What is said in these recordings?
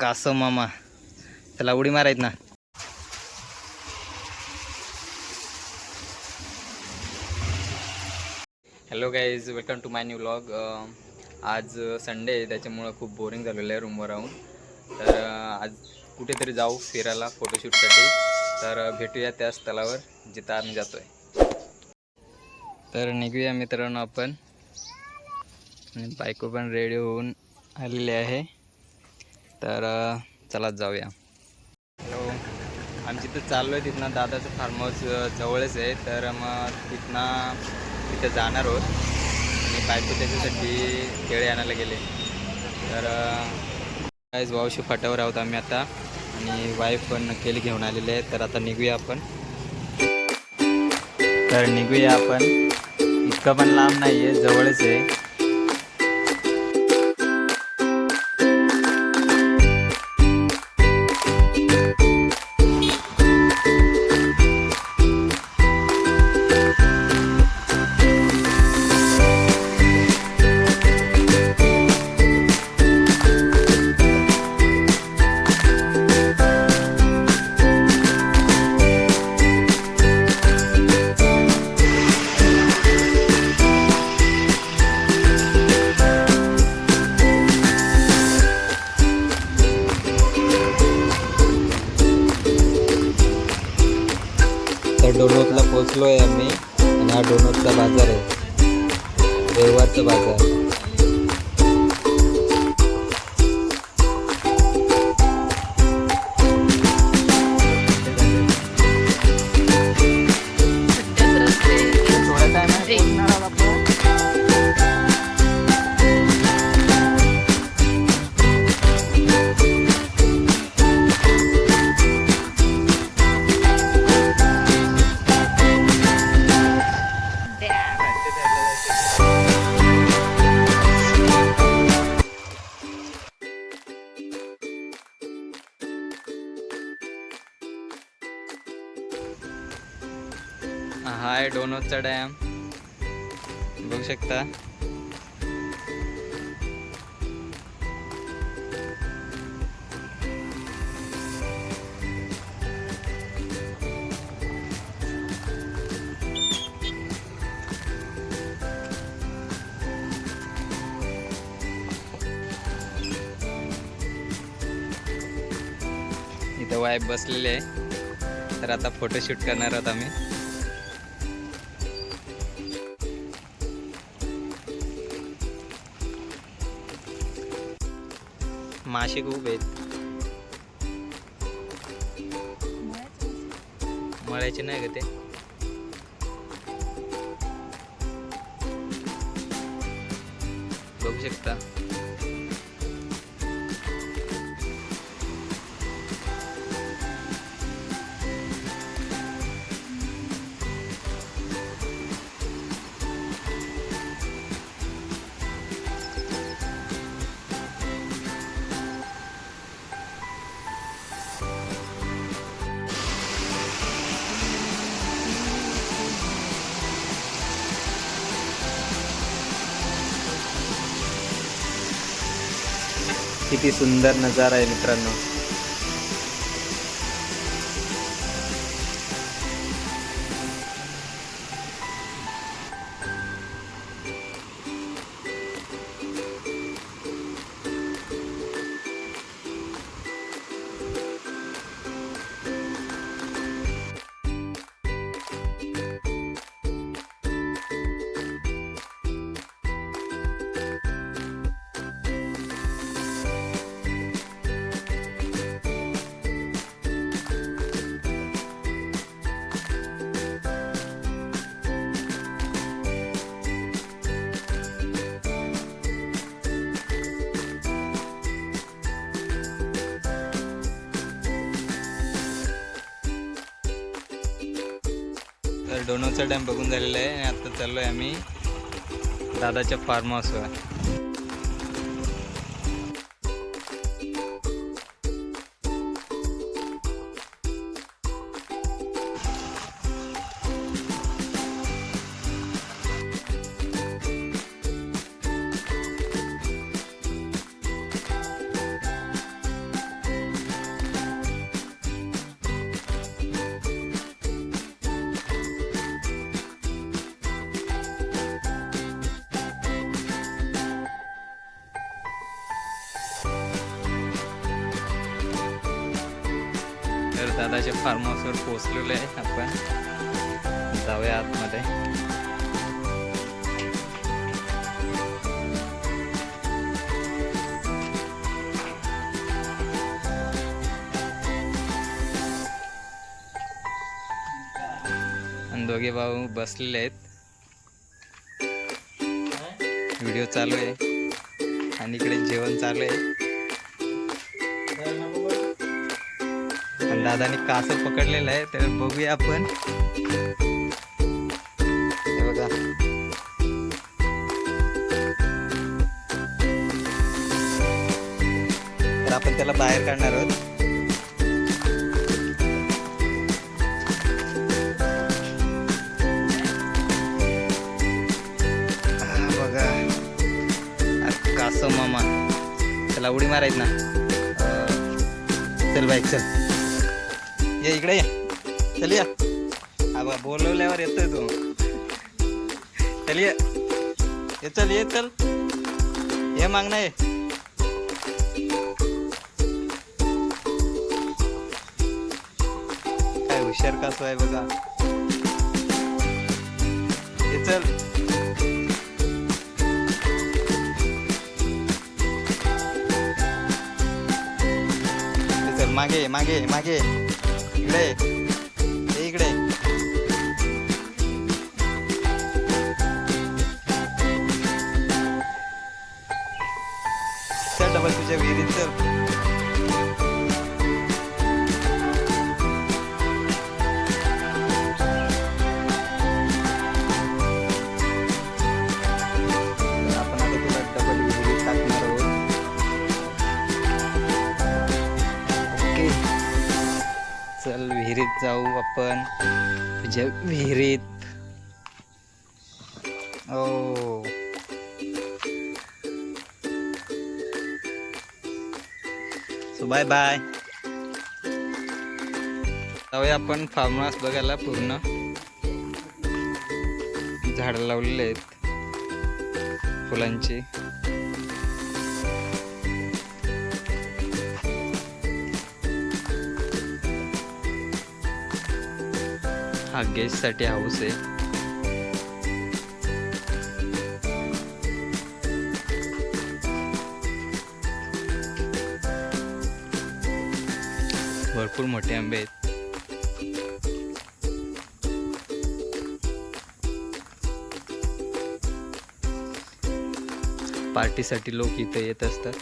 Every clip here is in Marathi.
कासव मामा. त्याला उडी मारायत ना. Hello guys welcome to my new vlog आज संडे आहे त्याच्यामुळं खूप बोरिंग झालेलं आहे रूमवर राहून. तर uh, आज कुठेतरी जाऊ फिरायला फोटोशूटसाठी तर uh, भेटूया त्याच स्थळावर जिथं आम्ही जातो आहे तर निघूया मित्रांनो आपण. आणि बायको पण रेडी होऊन आलेली आहे. तर चला जाऊया. हॅलो आम्ही तर चाललो आहे तिथनं दादाचं फार्म हाऊस जवळच आहे. तर मग तिथनं तिथं जाणार आहोत. आणि बायको त्याच्यासाठी केळे आणायला गेले. तर काहीच भाऊशी फाट्यावर आहोत आम्ही आता. आणि वाईफ पण केळी घेऊन आलेले आहे तर आता निघूया आपण. तर निघूया आपण. इतकं पण लांब नाही आहे जवळच आहे. रविवारचा बाजार हाय डोनोजचा डॅम. बघू शकता. इथं वाईफ बसलेले आहे. तर आता फोटोशूट करणार आहोत आम्ही. मासे खूप आहेत. मळ्याचे नाही का ते? बघू शकता. किती सुंदर नजारा आहे मित्रांनो. तर डोनोचा डॅम बघून झालेला आहे आणि आता चाललो आहे आम्ही दादाच्या फार्म हाऊसवर तर दादाच्या फार्म हाऊसवर पोहोचलेलो आहे आपण जाऊया आतमध्ये. आणि दोघे भाऊ बसलेले आहेत. व्हिडिओ चालू आहे. आणि इकडे जेवण चालू आहे. पण दादाने कास पकडलेलं आहे तर बघूया आपण. बघा. तर आपण त्याला बाहेर काढणार आहोत. बघा. मामा. त्याला उडी मारायच ना. चल बाईक चल. ये इकडे ये. चल या. हा बोलवल्यावर येतोय तू. चल ये. चल ये चल. ये मागणं ये. काय हुशार कसं आहे बघा. ये चल. ये चल मागे मागे मागे इकडे इकडे डबल तुझ्या विहिरीत विहिरीत जाऊ आपण. तुझ्या विहिरीत. ओ. सो बाय बाय जाऊया आपण फार्म हाऊस बघायला पूर्ण. झाडं लावलेले आहेत. फुलांची. हा गेस्टसाठी हाऊस आहे. भरपूर मोठे आंबे आहेत. पार्टीसाठी लोक इथे येत असतात.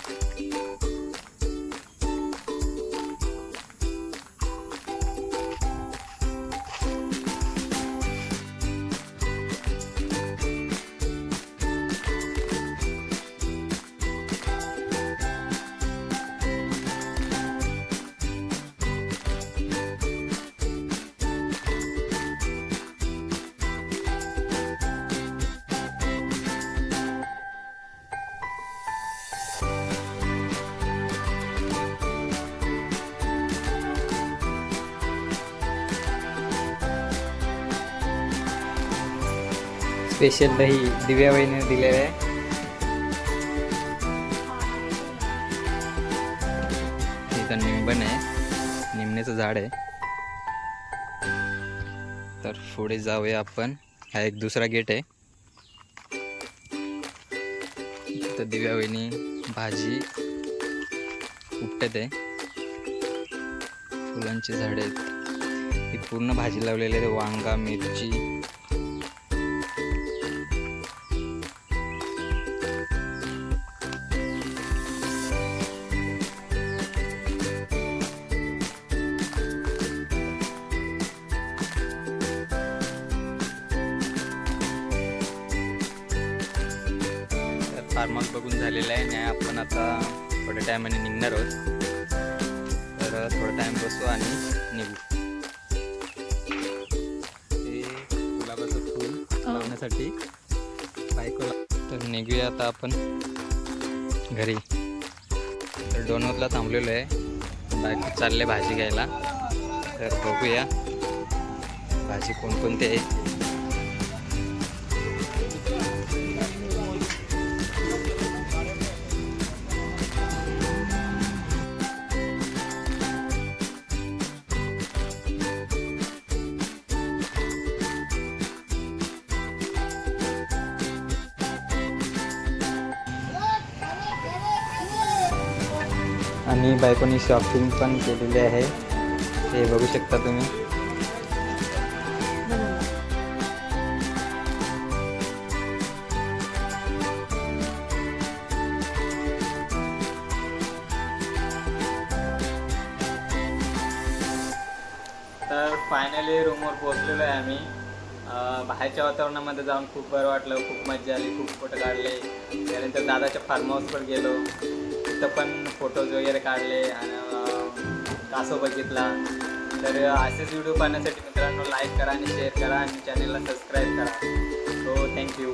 स्पेशल दही दिव्या वहिनीने दिलेलं आहे. इथं निंबन आहे. निमण्याचं झाड आहे. तर पुढे जाऊया आपण. हा एक दुसरा गेट आहे. तर दिव्या वहिनी भाजी उपटत आहे. फुलांची झाडे आहेत. ही पूर्ण भाजी लावलेली आहे. वांगा मिरची फार्म हाऊस बघून झालेलं आहे. आणि आपण आता थोड्या टायमाने निघणार आहोत. तर थोडा टाइम बसू आणि निघू. हे गुलाबाचं फूल लावण्यासाठी बायकोला तर निघूया आता आपण घरी. तर डोनवतला थांबलेलो आहे. बायको चालले भाजी घ्यायला. तर बघूया भाजी कोणकोणती आहे. आणि बायकोनी शॉपिंग पण केलेली आहे. हे बघू शकता तुम्ही. तर फायनली रूमवर पोहोचलेलो आहे आम्ही. बाहेरच्या वातावरणामध्ये जाऊन खूप बरं वाटलं खूप मजा आली खूप फोटो काढले. त्यानंतर दादाच्या फार्म हाऊसवर गेलो. तिथं पण फोटोज वगैरे काढले आणि कासो बघितला. तर असेच व्हिडिओ पाहण्यासाठी मित्रांनो लाईक करा आणि शेअर करा आणि चॅनलला सबस्क्राईब करा. So thank you